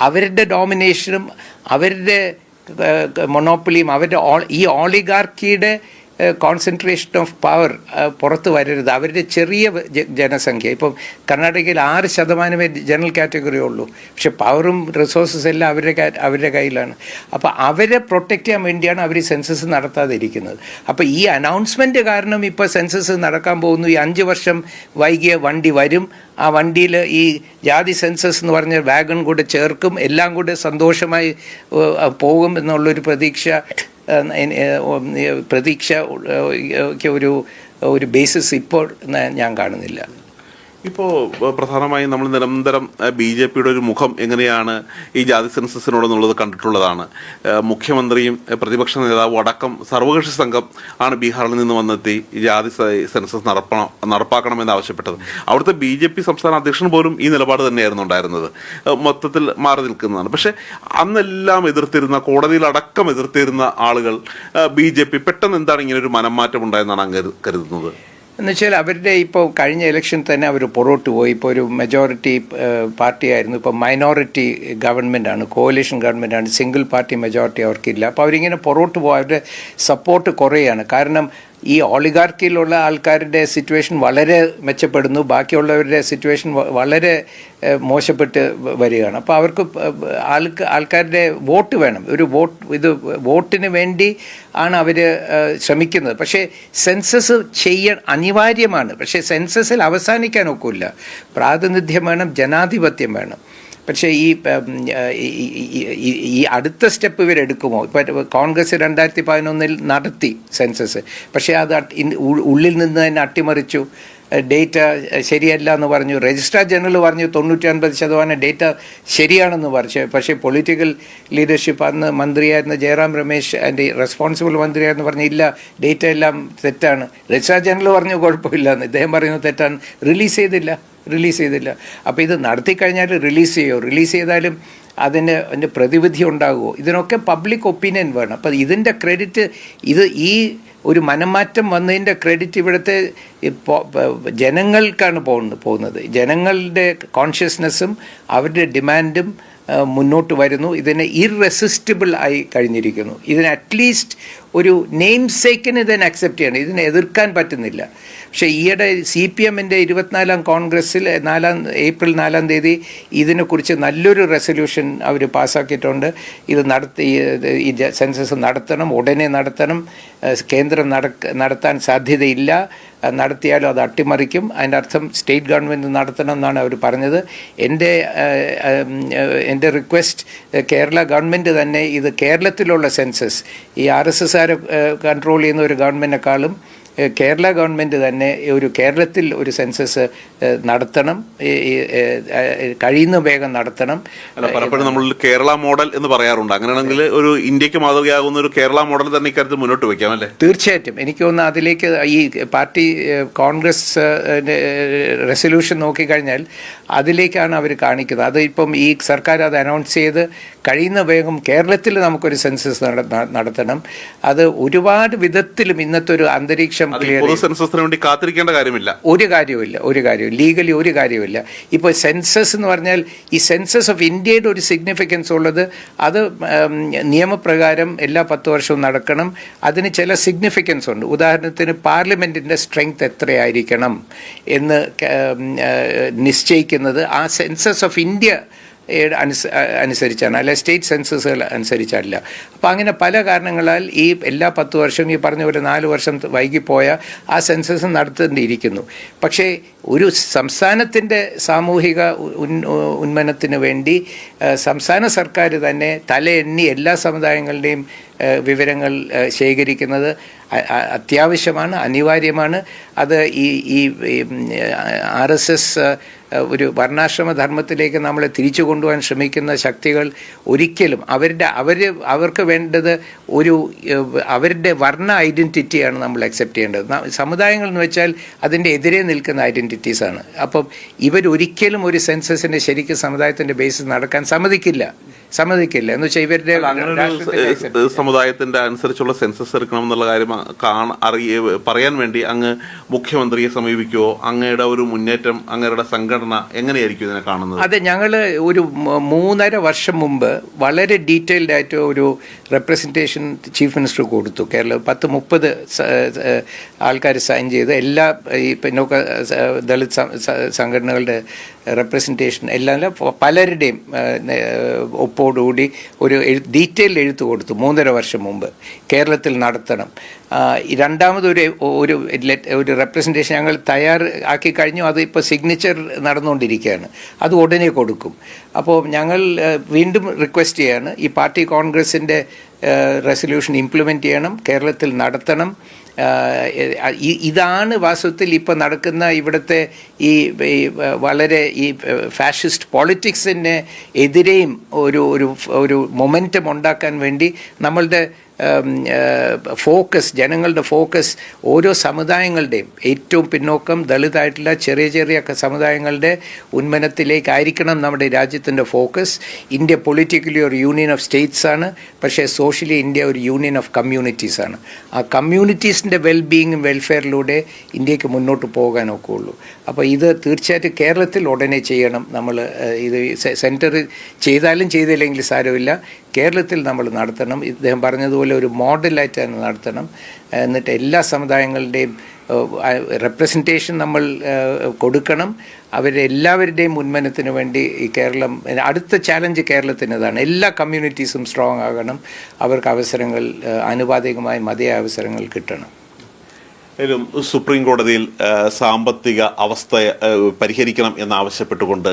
അവരുടെ ഡോമിനേഷനും അവരുടെ മൊണോപ്പൊളിയും അവരുടെ ഈ ഓളിഗാർക്കിയുടെ കോൺസെൻട്രേഷൻ ഓഫ് പവർ പുറത്ത് വരരുത്. അവരുടെ ചെറിയ ജനസംഖ്യ. ഇപ്പം കർണാടകയിൽ ആറ് ശതമാനമേ ജനറൽ കാറ്റഗറി ഉള്ളൂ. പക്ഷെ പവറും റിസോഴ്സസ് എല്ലാം അവരുടെ അവരുടെ കയ്യിലാണ്. അപ്പോൾ അവരെ പ്രൊട്ടക്റ്റ് ചെയ്യാൻ വേണ്ടിയാണ് അവർ സെൻസസ് നടത്താതിരിക്കുന്നത്. അപ്പോൾ ഈ അനൗൺസ്മെന്റ് കാരണം ഇപ്പോൾ സെൻസസ് നടക്കാൻ പോകുന്നു. ഈ അഞ്ച് വർഷം വൈകിയ വണ്ടി വരും. ആ വണ്ടിയിൽ ഈ ജാതി സെൻസസ് എന്ന് പറഞ്ഞ വാഗൺ കൂടെ ചേർക്കും. എല്ലാം കൂടെ സന്തോഷമായി പോകും എന്നുള്ളൊരു പ്രതീക്ഷ. പ്രതീക്ഷ ഒരു ഒരു ബേസിസ് ഇപ്പോൾ ഞാൻ കാണുന്നില്ല.
ഇപ്പോൾ പ്രധാനമായും നമ്മൾ നിരന്തരം ബി ജെ പിയുടെ ഒരു മുഖം എങ്ങനെയാണ് ഈ ജാതി സെൻസസിനോടെന്നുള്ളത് കണ്ടിട്ടുള്ളതാണ്. മുഖ്യമന്ത്രിയും പ്രതിപക്ഷ നേതാവും അടക്കം സർവകക്ഷി സംഘം ആണ് ബീഹാറിൽ നിന്ന് വന്നെത്തി ജാതി സെൻസസ് നടപ്പണം നടപ്പാക്കണമെന്ന് ആവശ്യപ്പെട്ടത്. അവിടുത്തെ ബി ജെ പി സംസ്ഥാന അധ്യക്ഷൻ പോലും ഈ നിലപാട് തന്നെയായിരുന്നു ഉണ്ടായിരുന്നത്. മൊത്തത്തിൽ മാറി നിൽക്കുന്നതാണ്. പക്ഷേ അന്നെല്ലാം എതിർത്തിരുന്ന കോടതിയിലടക്കം എതിർത്തിരുന്ന ആളുകൾ ബി ജെ പി പെട്ടെന്ന് എന്താണ് ഇങ്ങനെ ഒരു മനംമാറ്റം ഉണ്ടായെന്നാണ് അങ്ങ് കരു- കരുതുന്നത്?
എന്നുവെച്ചാൽ അവരുടെ ഇപ്പോൾ കഴിഞ്ഞ ഇലക്ഷൻ തന്നെ അവർ പുറോട്ട് പോയി. ഇപ്പോൾ ഒരു മെജോറിറ്റി പാർട്ടി ആയിരുന്നു ഇപ്പോൾ മൈനോറിറ്റി ഗവൺമെന്റ് ആണ്. കോalition ഗവൺമെന്റ് ആണ്. സിംഗിൾ പാർട്ടി മെജോറിറ്റി അവർക്കില്ല. അപ്പോൾ അവരിങ്ങനെ പുറോട്ട് പോകാൻ അവരുടെ സപ്പോർട്ട് കുറയാണ്. കാരണം ഈ ഓളിഗാർക്കിയിലുള്ള ആൾക്കാരുടെ സിറ്റുവേഷൻ വളരെ മെച്ചപ്പെടുന്നു. ബാക്കിയുള്ളവരുടെ സിറ്റുവേഷൻ വളരെ മോശപ്പെട്ട് വരികയാണ്. അപ്പോൾ അവർക്ക് ആൾക്ക് ആൾക്കാരുടെ വോട്ട് വേണം. ഒരു വോട്ട് ഇത് വോട്ടിന് വേണ്ടി ആണ് അവർ ശ്രമിക്കുന്നത്. പക്ഷേ സെൻസസ് ചെയ്യ അനിവാര്യമാണ്. പക്ഷേ സെൻസസിൽ അവസാനിക്കാൻ ഒക്കില്ല. പ്രാതിനിധ്യം വേണം ജനാധിപത്യം വേണം. പക്ഷേ ഈ ഈ- അടുത്ത സ്റ്റെപ്പ് ഇവരെടുക്കുമോ? ഇപ്പം കോൺഗ്രസ് രണ്ടായിരത്തി പതിനൊന്നിൽ നടത്തി സെൻസസ്. പക്ഷേ അത് ഉള്ളിൽ നിന്ന് തന്നെ അട്ടിമറിച്ചു. ഡേറ്റ ശരിയല്ല എന്ന് പറഞ്ഞു. രജിസ്ട്രാർ ജനറൽ പറഞ്ഞു തൊണ്ണൂറ്റി അൻപത് ശതമാനം ഡേറ്റ ശരിയാണെന്ന് പറഞ്ഞു പക്ഷേ പൊളിറ്റിക്കൽ ലീഡർഷിപ്പ് അന്ന് മന്ത്രിയായിരുന്ന ജയറാം രമേശ് അതിന്റെ റെസ്പോൺസിബിൾ മന്ത്രിയായിരുന്നു പറഞ്ഞു ഇല്ല ഡേറ്റ എല്ലാം തെറ്റാണ്. രജിസ്ട്രാർ ജനറൽ പറഞ്ഞു കുഴപ്പമില്ല എന്ന് ഇദ്ദേഹം പറയുന്നത് തെറ്റാണ്. റിലീസ് ചെയ്തില്ല. റിലീസ് ചെയ്തില്ല. അപ്പോൾ ഇത് നടത്തി കഴിഞ്ഞാൽ റിലീസ് ചെയ്യുമോ റിലീസ് ചെയ്താലും അതിന് അതിന്റെ പ്രതിവിധി ഉണ്ടാകുമോ ഇതിനൊക്കെ പബ്ലിക് ഒപ്പീനിയൻ വേണം. അപ്പോൾ ഇതിന്റെ ക്രെഡിറ്റ് ഇത് ഈ ഒരു മനംമാറ്റം വന്നതിന്റെ ക്രെഡിറ്റ് ഇവിടുത്തെ ജനങ്ങൾക്കാണ് പോകുന്നത് പോകുന്നത്. ജനങ്ങളുടെ കോൺഷ്യസ്നെസ്സും അവരുടെ ഡിമാൻഡും മുന്നോട്ട് വരുന്നു. ഇതിനെ ഇറെസിസ്റ്റിബിൾ ആയി കഴിഞ്ഞിരിക്കുന്നു. ഇതിന് അറ്റ്ലീസ്റ്റ് ഒരു നെയിം സേക്കിന് ഇതിനെ അക്സെപ്റ്റ് ചെയ്യണം. ഇതിനെ എതിർക്കാൻ പറ്റുന്നില്ല. പക്ഷേ ഈയിടെ സി പി എമ്മിന്റെ ഇരുപത്തിനാലാം കോൺഗ്രസ്സിൽ നാലാം ഏപ്രിൽ നാലാം തീയതി ഇതിനെക്കുറിച്ച് നല്ലൊരു റെസൊല്യൂഷൻ അവർ പാസ്സാക്കിയിട്ടുണ്ട്. ഇത് നടത്തി ഈ സെൻസസ് നടത്തണം ഉടനെ നടത്തണം. കേന്ദ്രം നടത്താൻ സാധ്യതയില്ല. നടത്തിയാലും അത് അട്ടിമറിക്കും. അതിന്റെ അർത്ഥം സ്റ്റേറ്റ് ഗവൺമെന്റ് നടത്തണം എന്നാണ് അവർ പറഞ്ഞത്. എന്റെ എന്റെ റിക്വസ്റ്റ് കേരള ഗവൺമെന്റ് തന്നെ ഇത് കേരളത്തിലുള്ള സെൻസസ് ഈ R S S R control ചെയ്യുന്ന ഒരു ഗവൺമെന്റിനെക്കാളും കേരള ഗവൺമെന്റ് തന്നെ ഒരു കേരളത്തിൽ ഒരു സെൻസസ് നടത്തണം കഴിയുന്ന വേഗം നടത്തണം.
പലപ്പോഴും നമ്മൾ കേരള മോഡൽ എന്ന് പറയാറുണ്ട്. അങ്ങനെയാണെങ്കിൽ ഒരു ഇന്ത്യയ്ക്ക് മാതൃകയാകുന്ന ഒരു കേരള മോഡൽ തന്നെ ഇക്കാര്യത്തിൽ മുന്നോട്ട് വയ്ക്കാം അല്ലേ?
തീർച്ചയായിട്ടും. എനിക്ക് തോന്നുന്നു അതിലേക്ക് ഈ പാർട്ടി കോൺഗ്രസ് റെസൊല്യൂഷൻ നോക്കിക്കഴിഞ്ഞാൽ അതിലേക്കാണ് അവർ കാണിക്കുന്നത്. അത് ഇപ്പം ഈ സർക്കാർ അത് അനൗൺസ് ചെയ്ത് കഴിയുന്ന വേഗം കേരളത്തിൽ നമുക്കൊരു സെൻസസ് നടത്തണം. അത് ഒരുപാട് വിധത്തിലും ഇന്നത്തെ ഒരു അന്തരീക്ഷം
സെൻസസിന് വേണ്ടി കാത്തിരിക്കേണ്ട കാര്യമില്ല.
ഒരു കാര്യമില്ല ഒരു കാര്യവും ലീഗലി ഒരു കാര്യമില്ല ഇപ്പോൾ സെൻസസ് എന്ന് പറഞ്ഞാൽ ഈ സെൻസസ് ഓഫ് ഇന്ത്യയുടെ ഒരു സിഗ്നിഫിക്കൻസ് ഉള്ളത് അത് നിയമപ്രകാരം എല്ലാ പത്ത് വർഷവും നടക്കണം. അതിന് ചില സിഗ്നിഫിക്കൻസ് ഉണ്ട്. ഉദാഹരണത്തിന് പാർലമെന്റിന്റെ സ്ട്രെങ്ത് എത്രയായിരിക്കണം എന്ന് നിശ്ചയിക്കുന്നത് ആ സെൻസസ് ഓഫ് ഇന്ത്യ അനുസ അനുസരിച്ചാണ്. അല്ല സ്റ്റേറ്റ് സെൻസസുകൾ അനുസരിച്ചല്ല അപ്പോൾ അങ്ങനെ പല കാരണങ്ങളാൽ ഈ എല്ലാ പത്ത് വർഷവും ഈ പറഞ്ഞ ഒരു നാല് വർഷം വൈകിപ്പോയ ആ സെൻസസ് നടത്തേണ്ടിയിരിക്കുന്നു. പക്ഷേ ഒരു സംസ്ഥാനത്തിന്റെ സാമൂഹിക ഉന്മനത്തിന് വേണ്ടി സംസ്ഥാന സർക്കാർ തന്നെ തലയെണ്ണി എല്ലാ സമുദായങ്ങളുടെയും വിവരങ്ങൾ ശേഖരിക്കുന്നത് അത്യാവശ്യമാണ് അനിവാര്യമാണ്. അത് ഈ ഈ ആർ എസ് എസ് ഒരു വർണാശ്രമ ധർമ്മത്തിലേക്ക് നമ്മളെ തിരിച്ചു കൊണ്ടുപോകാൻ ശ്രമിക്കുന്ന ശക്തികൾ ഒരിക്കലും അവരുടെ അവർ അവർക്ക് വേണ്ടത് ഒരു അവരുടെ വർണ ഐഡന്റിറ്റിയാണ് നമ്മൾ അക്സെപ്റ്റ് ചെയ്യേണ്ടത്. സമുദായങ്ങൾ എന്ന് വെച്ചാൽ അതിന്റെ എതിരെ നിൽക്കുന്ന ഐഡന്റിറ്റീസാണ് അപ്പം ഇവരൊരിക്കലും ഒരു സെൻസസിന്റെ ശരിക്കും സമുദായത്തിന്റെ ബേസിൽ നടക്കാൻ സമ്മതിക്കില്ല. സമ്മതിക്കില്ല. എന്ന് വെച്ചാൽ ഇവരുടെ
സമുദായത്തിന്റെ അനുസരിച്ചുള്ള സെൻസസ് എടുക്കണം എന്നുള്ള കാര്യം കാണ അറിയ പറയാൻ വേണ്ടി അങ്ങ് മുഖ്യമന്ത്രിയെ സമീപിക്കുവോ? അങ്ങയുടെ ഒരു മുന്നേറ്റം അങ്ങയുടെ സംഘടന എങ്ങനെയായിരിക്കും ഇതിനെ കാണുന്നത്?
അതെ ഞങ്ങൾ ഒരു മൂന്നര വർഷം മുമ്പ് വളരെ ഡീറ്റെയിൽഡ് ആയിട്ട് ഒരു റെപ്രസെന്റേഷൻ ചീഫ് മിനിസ്റ്റർ കൊടുത്തു. കേരള പത്ത് മുപ്പത് ആൾക്കാർ സൈൻ ചെയ്ത് എല്ലാ ഈ പിന്നോക്ക ദളിത് സംഘടനകളുടെ റെപ്രസെന്റേഷൻ എല്ലാം പലരുടെയും ഒപ്പോടുകൂടി ഒരു ഡീറ്റെയിൽ എഴുത്ത് കൊടുത്തു മൂന്നര വർഷം മുമ്പ് കേരളത്തിൽ നടത്തണം. രണ്ടാമതൊരു ഒരു ഒരു റെപ്രസെന്റേഷൻ ഞങ്ങൾ തയ്യാർ ആക്കി കഴിഞ്ഞു. അത് ഇപ്പോൾ സിഗ്നേച്ചർ നടന്നുകൊണ്ടിരിക്കുകയാണ്. അത് ഉടനെ കൊടുക്കും. അപ്പോൾ ഞങ്ങൾ വീണ്ടും റിക്വസ്റ്റ് ചെയ്യാണ്. ഈ പാർട്ടി കോൺഗ്രസിന്റെ റെസൊല്യൂഷൻ ഇംപ്ലിമെന്റ് ചെയ്യണം. കേരളത്തിൽ നടത്തണം. ഇതാണ് വാസ്തവത്തിൽ ഇപ്പോൾ നടക്കുന്ന ഇവിടുത്തെ ഈ വളരെ ഈ ഫാഷിസ്റ്റ് പോളിറ്റിക്സിന് എതിരെയും ഒരു ഒരു ഒരു മൊമെന്റം ഉണ്ടാക്കാൻ വേണ്ടി നമ്മളുടെ ഫോക്കസ് ജനങ്ങളുടെ ഫോക്കസ് ഓരോ സമുദായങ്ങളുടെയും ഏറ്റവും പിന്നോക്കം ദളിതായിട്ടുള്ള ചെറിയ ചെറിയ സമുദായങ്ങളുടെ ഉന്മനത്തിലേക്കായിരിക്കണം നമ്മുടെ രാജ്യത്തിന്റെ ഫോക്കസ്. ഇന്ത്യ പൊളിറ്റിക്കലി ഒരു യൂണിയൻ ഓഫ് സ്റ്റേറ്റ്സ് ആണ്. പക്ഷേ സോഷ്യലി ഇന്ത്യ ഒരു യൂണിയൻ ഓഫ് കമ്മ്യൂണിറ്റീസ് ആണ്. ആ കമ്മ്യൂണിറ്റീസിന്റെ വെൽബീയിങ്ങും വെൽഫെയറിലൂടെ ഇന്ത്യയ്ക്ക് മുന്നോട്ട് പോകാനൊക്കെ ഉള്ളൂ അപ്പോൾ ഇത് തീർച്ചയായിട്ടും കേരളത്തിൽ ഉടനെ ചെയ്യണം. നമ്മൾ ഇത് സെന്റർ ചെയ്താലും ചെയ്തില്ലെങ്കിൽ സാരമില്ല. കേരളത്തിൽ നമ്മൾ നടത്തണം. ഇദ്ദേഹം പറഞ്ഞതുപോലെ ഒരു മോഡലായിട്ട് തന്നെ നടത്തണം. എന്നിട്ട് എല്ലാ സമുദായങ്ങളുടെയും റെപ്രസെന്റേഷൻ നമ്മൾ കൊടുക്കണം. അവരെ എല്ലാവരുടെയും ഉന്മനത്തിന് വേണ്ടി ഈ കേരളം അടുത്ത ചാലഞ്ച് കേരളത്തിനതാണ്. എല്ലാ കമ്മ്യൂണിറ്റീസും സ്ട്രോങ് ആകണം. അവർക്ക് അവസരങ്ങൾ ആനുപാതികമായി മതിയായ അവസരങ്ങൾ കിട്ടണം.
സുപ്രീം കോടതിയിൽ സാമ്പത്തിക അവസ്ഥ പരിഹരിക്കണം എന്നാവശ്യപ്പെട്ടുകൊണ്ട്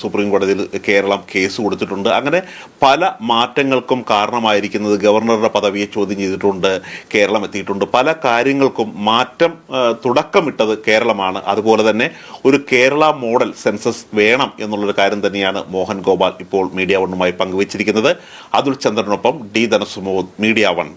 സുപ്രീം കോടതിയിൽ കേരളം കേസ് കൊടുത്തിട്ടുണ്ട്. അങ്ങനെ പല മാറ്റങ്ങൾക്കും കാരണമായിരിക്കുന്നത് ഗവർണറുടെ പദവിയെ ചോദ്യം ചെയ്തിട്ടുണ്ട് കേരളം എത്തിയിട്ടുണ്ട്. പല കാര്യങ്ങൾക്കും മാറ്റം തുടക്കമിട്ടത് കേരളമാണ്. അതുപോലെ തന്നെ ഒരു കേരള മോഡൽ സെൻസസ് വേണം എന്നുള്ളൊരു കാര്യം തന്നെയാണ് മോഹൻ ഗോപാൽ ഇപ്പോൾ മീഡിയ വണ്ണുമായി പങ്കുവച്ചിരിക്കുന്നത്. അതുൽ ചന്ദ്രനൊപ്പം ഡി. Dhanasumod media one.